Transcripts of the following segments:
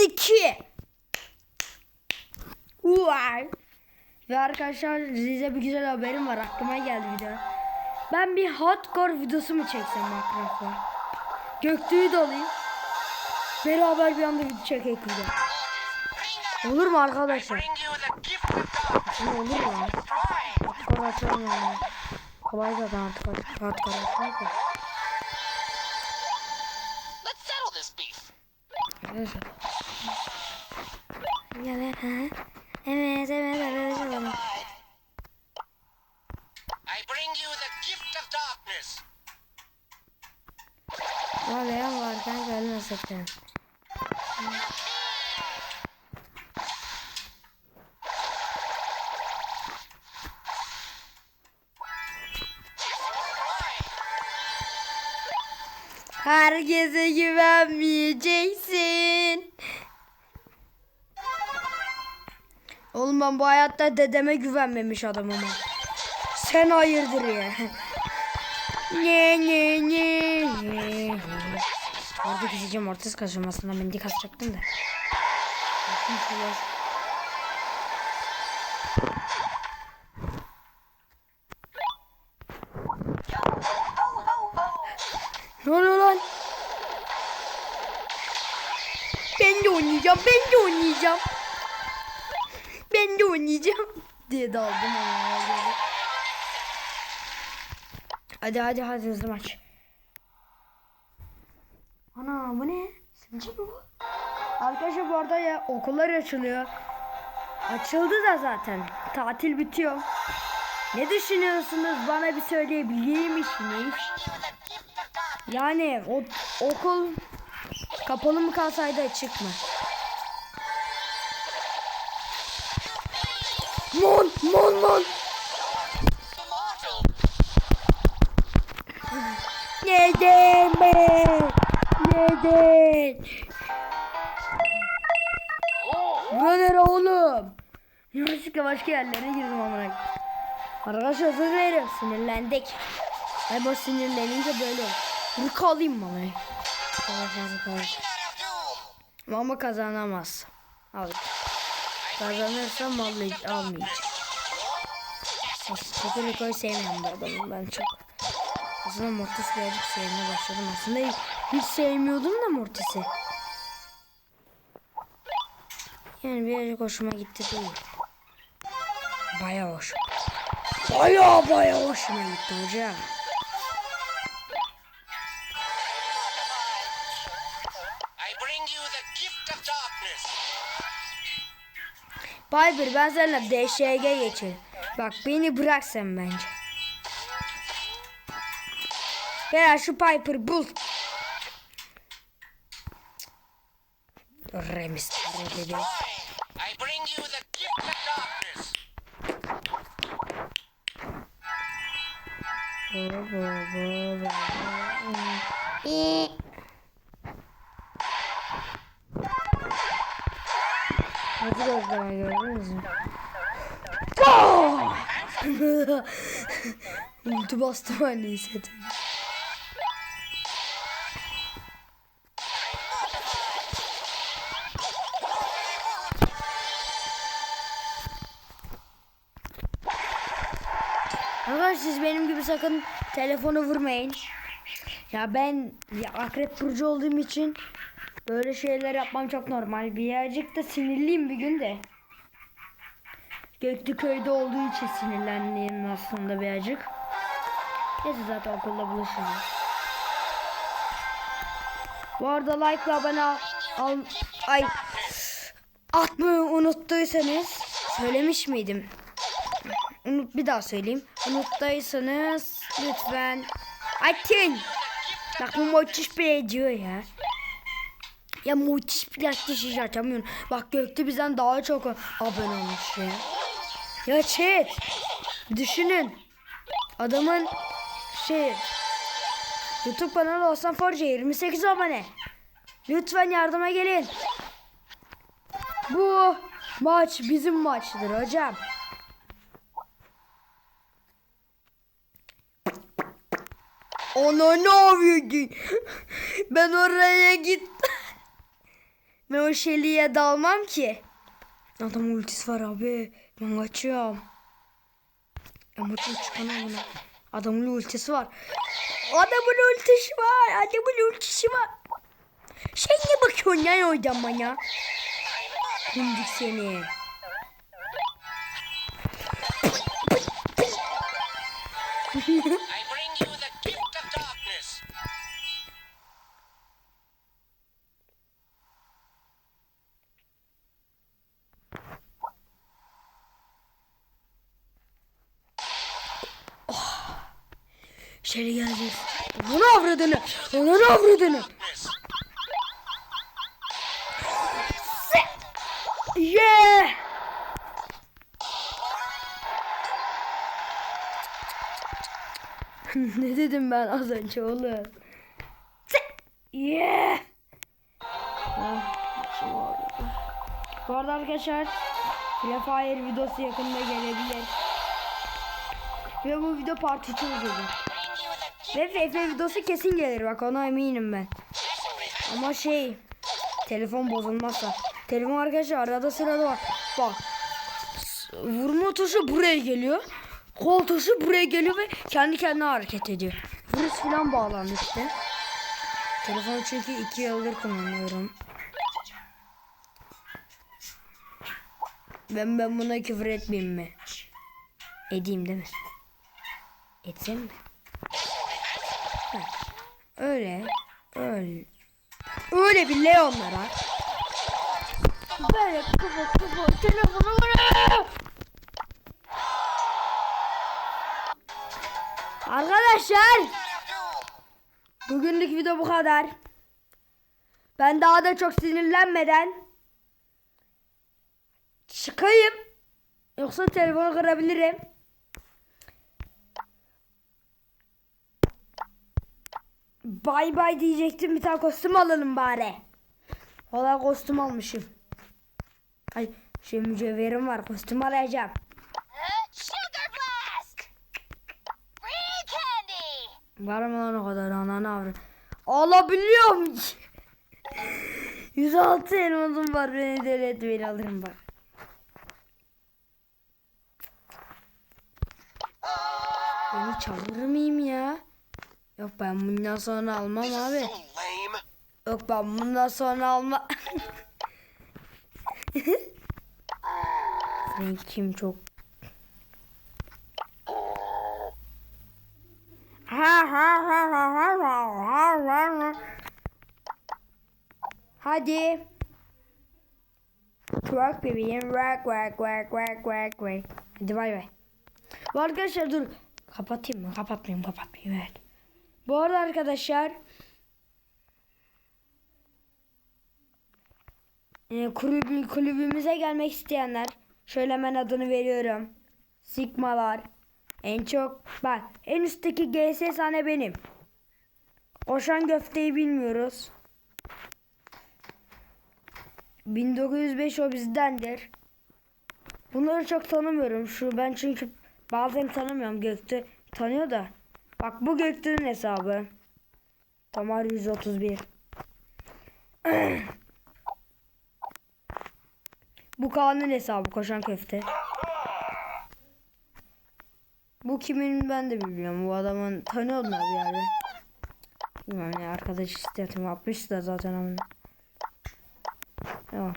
2. Vay. Ve arkadaşlar size bir güzel haberim var. Aklıma geldi video. Ben bir hardcore videosu mu çeksem Minecraft'la? Göktüğü de alayım. Beraber bir anda video çekeyim video. Olur mu arkadaşlar? Olur mu? Hardcore açalım yani. Kolay zaten hardcore. Hardcore açmak da. Yani ha? Evet evet arkadaşlar. I bring you the gift of darkness. Ya Leon varken gelme sakın. Herkese güvenmeyeceksin. Oğlum ben bu hayatta dedeme güvenmemiş adamım. Sen hayırdır ya. Ne ne ne ne. Orada gideceğim ortası kaçıyorum ben dik kaçacaktım da. Ne oluyor lan? Ben de oynayacağım, ben de oynayacağım. De oynayacağım diye daldım. Hadi hadi hadi hızlı maç. Ana bu ne? Sence mi bu? Arkadaşlar bu arada ya okullar açılıyor. Açıldı da zaten. Tatil bitiyor. Ne düşünüyorsunuz? Bana bir söyleyebilir misiniz? Yani o okul kapalı mı kalsaydı açık mı? Immortal. Neden be? Neden? Bura nere oğlum? Yanlışlıkla başka yerlere girdim amına. Arkadaşlar özür dilerim. Sinirlendik. Ay bu sinirlenince böyle olur. Bir kalayım of doom. Ama kazanamaz. Al. Kazanırsam vallahi almayacağım. Aslında Niko'yu sevmiyorum bu adamı ben çok. Aslında Mortis birazcık sevmeye başladım. Aslında hiç, hiç sevmiyordum da Mortis'i. Yani birazcık hoşuma gitti değil. Baya hoş. Baya baya hoşuma gitti hocam. Piper ben seninle DŞG geçelim. Bak beni bırak sen bence. Veya şu Piper bul. Remis. Remis. I bring you the gift of darkness. Hadi gözler gördünüz mü? Ulti bastım anne hissettim. Arkadaşlar siz benim gibi sakın telefonu vurmayın. Ya ben ya akrep burcu olduğum için böyle şeyler yapmam çok normal. Birazcık da sinirliyim bir gün de. Göktü köyde olduğu için sinirlendim aslında birazcık. Neyse zaten okulda buluşuruz. Bu arada like ve abone al, al ay atmayı unuttuysanız söylemiş miydim? Unut bir daha söyleyeyim. Unuttuysanız lütfen atın. Bak bu müthiş bir ediyor ya. Ya müthiş bir yaklaşıcı açamıyorum. Bak Gökte bizden daha çok abone olmuş ya. Ya chat. Düşünün. Adamın şey YouTube kanalı Osman Forca 28 abone. Lütfen yardıma gelin. Bu maç bizim maçtır hocam. Ona ne yapıyordun? Ben oraya git. Ben o Shelly'e dalmam ki. Adam ultisi var abi. Ben kaçıyorum. Emotum çıkan amına. Adamın ultisi var. Adamın ultisi var. Adamın ultisi var. Sen ne bakıyorsun lan oradan bana? Hundik seni. Shelly gelecek. Onu avradını. Onu avradını. Yeah. ne dedim ben az önce oğlum? Yeah. Ah. Bu arada arkadaşlar Free videosu yakında gelebilir. Ve bu video part 2 olacak. Ve FF videosu kesin gelir bak ona eminim ben. Ama şey telefon bozulmazsa. Telefon arkadaşlar arada sırada var. Bak vurma tuşu buraya geliyor. Kol tuşu buraya geliyor ve kendi kendine hareket ediyor. Virüs falan bağlandı işte. Telefonu çünkü iki yıldır kullanıyorum. Ben ben buna küfür etmeyeyim mi? Edeyim değil mi? Etsem mi? Ha, Öyle. Öyle. Öyle bir Leonlara. Böyle kafa kafa telefonu vuruyor. Arkadaşlar. Bugünlük video bu kadar. Ben daha da çok sinirlenmeden çıkayım. Yoksa telefonu kırabilirim. Bay bay diyecektim bir tane kostüm alalım bari. Valla kostüm almışım. Ay şey mücevherim var kostüm! Free candy! Var mı lan o kadar ananı avra. Alabiliyorum. 106 elmasım var beni deli etmeyin alırım bak. Beni çağırır mıyım ya? Yok ben bundan sonra almam abi. Yok ben bundan sonra alma. Kim çok Hadi. Quack bebeğim. Quack quack quack quack quack quack. Hadi bay bay. Arkadaşlar dur. Kapatayım mı? Kapatmayayım kapatmayayım. Evet. Bu arada arkadaşlar. e, kulübü, kulübümüze gelmek isteyenler. Şöyle hemen adını veriyorum. Sigmalar. En çok bak en üstteki GS sahne benim. Koşan göfteyi bilmiyoruz. 1905 o bizdendir. Bunları çok tanımıyorum. Şu ben çünkü bazen tanımıyorum. Gökte tanıyor da. Bak bu Göktuğ'un hesabı. Tamar 131. bu Kaan'ın hesabı koşan köfte. Bu kimin ben de bilmiyorum. Bu adamın tanıyorlar bir yerde. Bilmiyorum ne arkadaş istedim yapmış da zaten ama. Tamam.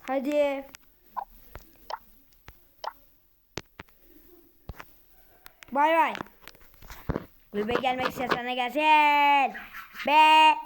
Hadi. Bay bay. Kulübe gelmek istersen gelsin. Be.